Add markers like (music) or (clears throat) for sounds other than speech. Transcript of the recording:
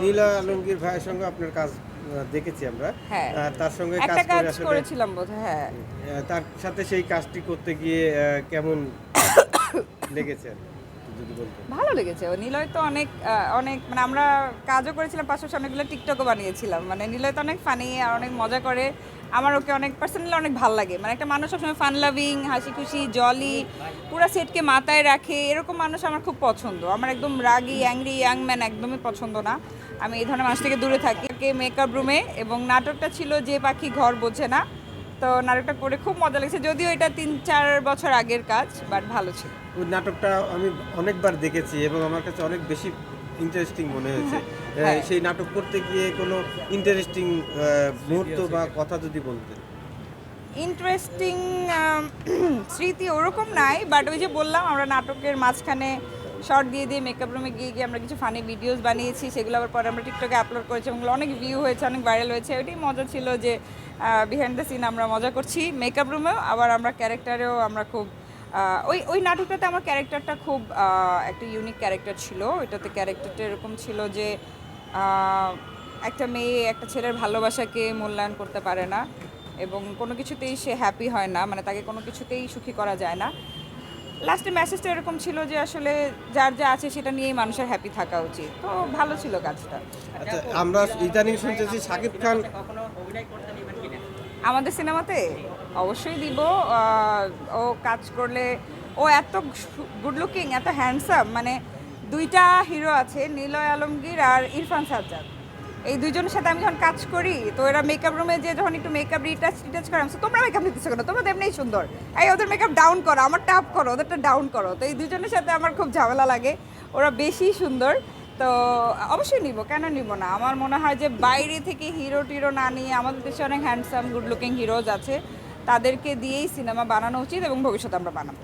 নীলা আলমগীর ভাইয়ের সঙ্গে আপনার কাজ দেখেছি আমরা। হ্যাঁ। তার সঙ্গে কাজ করে আসলে করেছিলাম হ্যাঁ। তার সাথে সেই কাজটি করতে গিয়ে কেমন লেগেছে? ভালো লেগেছে। নিলয় তো অনেক অনেক মানে আমরা কাজও করেছিলাম পাশাপাশি অনেকগুলো টিকটকও বানিয়েছিলাম। মানে নিলয় তো অনেক ফানি আর অনেক মজা করে। আমার ওকে অনেক পার্সোনালি অনেক ভালো লাগে। মানে একটা মানুষ সবসময় ফান লাভিং হাসি খুশি জলি পুরো সেটকে মাথায় রাখে। এরকম মানুষ আমার খুব পছন্দ। আমার একদম রাগি অ্যাংরি ইয়াং ম্যান একদমই পছন্দ না। আমি এই ধরনের মানুষ থেকে দূরে থাকি। কে মেকআপ রুমে এবং নাটকটা ছিল যে পাখি ঘর বোঝে না। তো নাটকটা করে খুব মজা লেগেছে। যদিও এটা তিন চার বছর আগের কাজ বাট ভালো ছিল। ওই নাটকটা আমি অনেকবার দেখেছি এবং আমার কাছে অনেক বেশি ইন্টারেস্টিং মনে হয়েছে। হ্যাঁ। সেই নাটক করতে গিয়ে কোনো ইন্টারেস্টিং মুহূর্ত বা কথা যদি বলতেন। ইন্টারেস্টিং (clears throat) স্মৃতি ওরকম নাই বাট ওই যে বললাম আমরা নাটকের মাঝখানে শর্ট দিয়ে দিয়ে মেকআপ রুমে গিয়ে গিয়ে আমরা কিছু ফানি ভিডিওস বানিয়েছি, সেগুলো আবার পরে আমরা টিকটকে আপলোড করেছি এবং অনেক ভিউ হয়েছে, অনেক ভাইরাল হয়েছে। ওইটাই মজা ছিল যে বিহাইন্ড দ্য সিন আমরা মজা করছি। মেকআপ রুমেও আবার আমরা ক্যারেক্টারেও আমরা খুব ওই ওই নাটকটাতে আমার ক্যারেক্টারটা খুব একটা ইউনিক ক্যারেক্টার ছিল। ওইটাতে ক্যারেক্টারটা এরকম ছিল যে একটা মেয়ে একটা ছেলের ভালোবাসাকে মূল্যায়ন করতে পারে না এবং কোনো কিছুতেই সে হ্যাপি হয় না। মানে তাকে কোনো কিছুতেই সুখী করা যায় না। লাস্টে মেসেজটা এরকম ছিল যে আসলে যার যা আছে সেটা নিয়েই মানুষের হ্যাপি থাকা উচিত। তো ভালো ছিল কাজটা। আচ্ছা আমরা ইদানিং শুনতেছি শাকিব খান আমাদের সিনেমাতে? অবশ্যই দিব। ও কাজ করলে ও এত গুড লুকিং এত হ্যান্ডসাম মানে দুইটা হিরো আছে নিলয় আলমগীর আর ইরফান সাজ্জাদ। এই দুইজনের সাথে আমি যখন কাজ করি, তো এরা মেকআপ রুমে যে যখন একটু মেকআপ রিটাচ রিটাচ করে, আমি তোমরা মেকআপ নিতেছো কেন? তোমরা তো এমনিই সুন্দর। এই ওদের মেকআপ ডাউন করো, আমার টাপ করো, ওদেরটা ডাউন করো। তো এই দুজনের সাথে আমার খুব ঝামেলা লাগে, ওরা বেশি সুন্দর। তো অবশ্যই নিব, কেন নিব না? আমার মনে হয় যে বাইরে থেকে হিরো টিরো না নিয়ে আমাদের দেশে অনেক হ্যান্ডসাম গুড লুকিং হিরোজ আছে। তাদেরকে দিয়েই সিনেমা বানানো উচিত এবং ভবিষ্যতে আমরা বানাবো।